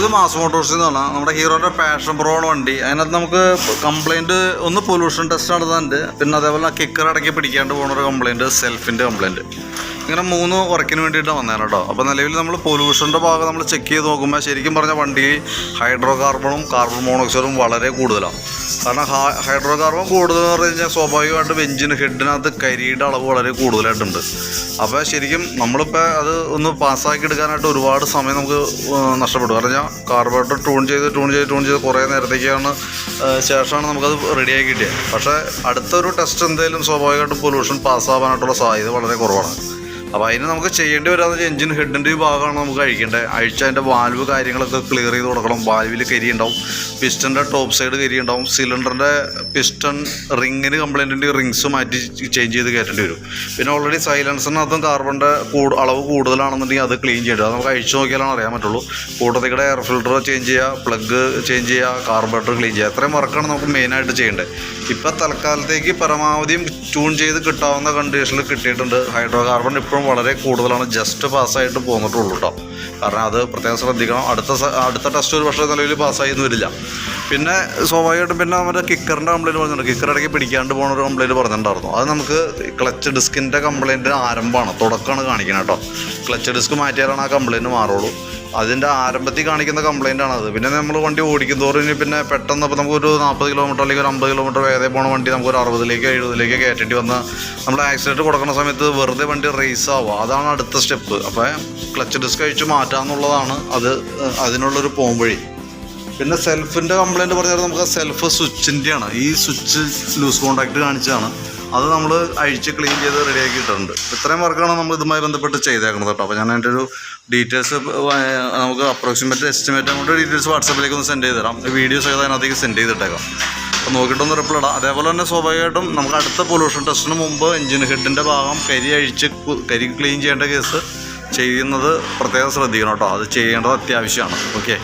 ഇത് മാസ് മോട്ടോഴ്സിൽ നിന്ന് പറഞ്ഞാൽ നമ്മുടെ ഹീറോയുടെ പാഷൻ പ്രോൺ വണ്ടി. അതിനകത്ത് നമുക്ക് കംപ്ലൈന്റ് ഒന്ന് പൊല്യൂഷൻ ടെസ്റ്റ് നടത്താനുണ്ട്. പിന്നെ അതേപോലെ കിക്കർ ഇടയ്ക്ക് പിടിക്കാണ്ട് പോകുന്ന ഒരു കംപ്ലൈന്റ് സെൽഫിന്റെ കംപ്ലൈന്റ് ഇങ്ങനെ മൂന്ന് വർക്കിന് വേണ്ടിയിട്ട് വന്നതാണ് കേട്ടോ അപ്പോൾ നിലവിൽ നമ്മൾ പൊല്യൂഷന്റെ ഭാഗം നമ്മൾ ചെക്ക് ചെയ്ത് നോക്കുമ്പോൾ ശരിക്കും പറഞ്ഞ വണ്ടി ഹൈഡ്രോ കാർബണും കാർബൺ മോണോക്സൈഡും വളരെ കൂടുതലാണ് കാരണം ഹൈഡ്രോ കാർബൺ കൂടുതൽ എന്ന് പറഞ്ഞു കഴിഞ്ഞാൽ സ്വാഭാവികമായിട്ടും എഞ്ചിന് ഹെഡിനകത്ത് കരിയുടെ അളവ് വളരെ കൂടുതലായിട്ടുണ്ട്. അപ്പോൾ ശരിക്കും നമ്മളിപ്പോൾ അത് ഒന്ന് പാസ്സാക്കി എടുക്കാനായിട്ട് ഒരുപാട് സമയം നമുക്ക് നഷ്ടപ്പെടും കാരണം ഞാൻ കാർബറേറ്റർ ട്യൂൺ ചെയ്ത് ട്യൂൺ ചെയ്ത് ട്യൂൺ ചെയ്ത് കുറേ നേരത്തേക്കാണ് ശേഷമാണ് നമുക്കത് റെഡിയാക്കി കിട്ടിയത്. പക്ഷേ അടുത്തൊരു ടെസ്റ്റ് എന്തെങ്കിലും സ്വാഭാവികമായിട്ടും പൊല്യൂഷൻ പാസ്സാവാനായിട്ടുള്ള സാധ്യത വളരെ കുറവാണ്. അപ്പോൾ അതിന് നമുക്ക് ചെയ്യേണ്ടി വെച്ചാൽ എഞ്ചിൻ ഹെഡിന്റെ ഭാഗമാണ് നമുക്ക് അഴിക്കേണ്ടത് അഴിച്ച് അതിന്റെ വാൽവ് കാര്യങ്ങളൊക്കെ ക്ലിയർ ചെയ്ത് കൊടുക്കണം. വാൽവിൽ കരി ഉണ്ടാവും. പിസ്റ്റന്റെ ടോപ്പ് സൈഡ് കരി ഉണ്ടാവും. സിലിണ്ടറിന്റെ പിസ്റ്റൺ റിങ്ങിന് കംപ്ലൈന്റിന്റെ റിങ്സ് മാറ്റി ചേഞ്ച് ചെയ്ത് കയറ്റേണ്ടി വരും. പിന്നെ ഓൾറെഡി സൈലൻസറിനകത്തും കാർബണിന്റെ കൂടു അളവ് കൂടുതലാണെന്നുണ്ടെങ്കിൽ അത് ക്ലീൻ ചെയ്യേണ്ടത് അത് നമുക്ക് അഴിച്ചു നോക്കിയാലാണ് അറിയാൻ പറ്റുള്ളൂ. കൂട്ടത്തിൽ കൂടെ എയർ ഫിൽറ്റർ ചേഞ്ച് ചെയ്യുക പ്ലഗ് ചേഞ്ച് ചെയ്യുക കാർബറേറ്റർ ക്ലീൻ ചെയ്യുക അത്രയും വർക്കാണ് നമുക്ക് മെയിനായിട്ട് ചെയ്യേണ്ടത്. ഇപ്പോൾ തൽക്കാലത്തേക്ക് പരമാവധിയും ട്യൂൺ ചെയ്ത് കിട്ടാവുന്ന കണ്ടീഷനിൽ കിട്ടിയിട്ടുണ്ട്. ഹൈഡ്രോ കാർബൺ ഇപ്പോഴും വളരെ കൂടുതലാണ് ജസ്റ്റ് പാസ്സായിട്ട് പോന്നിട്ടുള്ളൂ കേട്ടോ കാരണം അത് പ്രത്യേകം ശ്രദ്ധിക്കണം. അടുത്ത അടുത്ത ടെസ്റ്റ് ഒരു പക്ഷേ നിലവിൽ പാസ്സായി എന്ന് വരില്ല. പിന്നെ സ്വാഭാവികമായിട്ടും പിന്നെ നമ്മുടെ കിക്കറിന്റെ കംപ്ലൈന്റ് പറഞ്ഞിട്ടുണ്ട്. കിക്കർ ഇടയ്ക്ക് പിടിക്കാണ്ട് പോകുന്ന ഒരു കംപ്ലൈന്റ് പറഞ്ഞിട്ടുണ്ടായിരുന്നു. അത് നമുക്ക് ക്ലച്ച് ഡിസ്കിന്റെ കംപ്ലൈന്റ് ആരംഭമാണ്. തുടക്കമാണ് കാണിക്കുന്നത് കേട്ടോ ക്ലച്ച് ഡിസ്ക് മാറ്റിയാലാണ് ആ കംപ്ലൈന്റ് മാറുള്ളൂ. അതിന്റെ ആരംഭത്തിൽ കാണിക്കുന്ന കംപ്ലൈന്റ് ആണ് അത്. പിന്നെ നമ്മൾ വണ്ടി ഓടിക്കും തോറും പിന്നെ പെട്ടെന്ന് ഇപ്പോൾ നമുക്കൊരു നാൽപ്പത് കിലോമീറ്റർ അല്ലെങ്കിൽ ഒരു അമ്പത് കിലോമീറ്റർ വേഗം പോണ വണ്ടി നമുക്കൊരു അറുപതിലേക്ക് എഴുപതിലേക്ക് കയറ്റേണ്ടി വന്ന് നമ്മൾ ആക്സിഡന്റ് കൊടുക്കുന്ന സമയത്ത് വെറുതെ വണ്ടി റേസ് ആവുക. അതാണ് അടുത്ത സ്റ്റെപ്പ് അപ്പോൾ ക്ലച്ച് ഡിസ്ക് അഴിച്ച് മാറ്റാന്നുള്ളതാണ് അത് അതിനുള്ളൊരു പോംവഴി പിന്നെ സെൽഫിന്റെ കംപ്ലൈന്റ് പറഞ്ഞാൽ നമുക്ക് സെൽഫ് സ്വിച്ചിന്റെയാണ് ഈ സ്വിച്ച് ലൂസ് കോണ്ടാക്ട് കാണിച്ചതാണ്. അത് നമ്മൾ അഴിച്ച് ക്ലീൻ ചെയ്ത് റെഡിയാക്കി ഇട്ടിട്ടുണ്ട് ഇത്രയും വർക്കാണ് നമ്മൾ ഇതുമായി ബന്ധപ്പെട്ട് ചെയ്തേക്കുന്നത് കേട്ടോ. അപ്പോൾ ഞാൻ എന്റെ ഒരു ഡീറ്റെയിൽസ് നമുക്ക് അപ്രോക്സിമേറ്റ് എസ്റ്റിമേറ്റ് അങ്ങോട്ട് ഡീറ്റെയിൽസ് വാട്സപ്പിലേക്ക് ഒന്ന് സെൻഡ് ചെയ്ത് തരാം വീഡിയോസ് ഒക്കെ അതിനകത്തേക്ക് സെൻഡ് ചെയ്തിട്ടേക്കാം. അപ്പോൾ നോക്കിയിട്ടൊന്ന് റിപ്ലൈ ഇടാം. അതേപോലെ തന്നെ സ്വാഭാവികമായിട്ടും നമുക്ക് അടുത്ത പൊല്യൂഷൻ ടെസ്റ്റിന് മുമ്പ് എഞ്ചിൻ ഹെഡിന്റെ ഭാഗം കരി അഴിച്ച് കരി ക്ലീൻ ചെയ്യേണ്ട കേസ് ചെയ്യുന്നത് പ്രത്യേകം ശ്രദ്ധിക്കണം കേട്ടോ. അത് ചെയ്യേണ്ടത് അത്യാവശ്യമാണ്. ഓക്കെ